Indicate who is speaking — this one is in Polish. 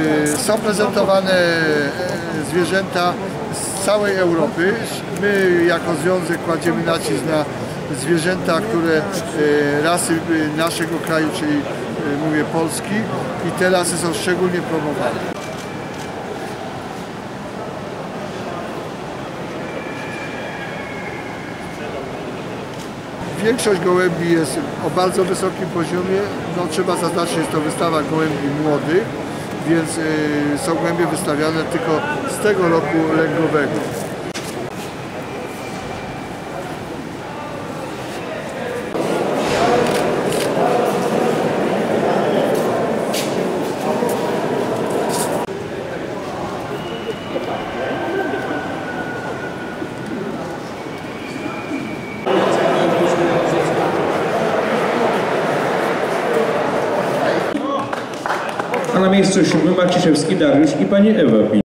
Speaker 1: Y, Są prezentowane e, zwierzęta z całej Europy. My jako związek kładziemy nacisk na zwierzęta, które e, rasy naszego kraju, czyli mówię Polski i te rasy są szczególnie promowane. Większość gołębi jest o bardzo wysokim poziomie. No, trzeba zaznaczyć, jest to wystawa gołębi młodych, więc y, są gołębie wystawiane tylko z tego roku lęgowego.
Speaker 2: A na miejscu siódmym Marciszewski Dariusz i pani Ewa Pi.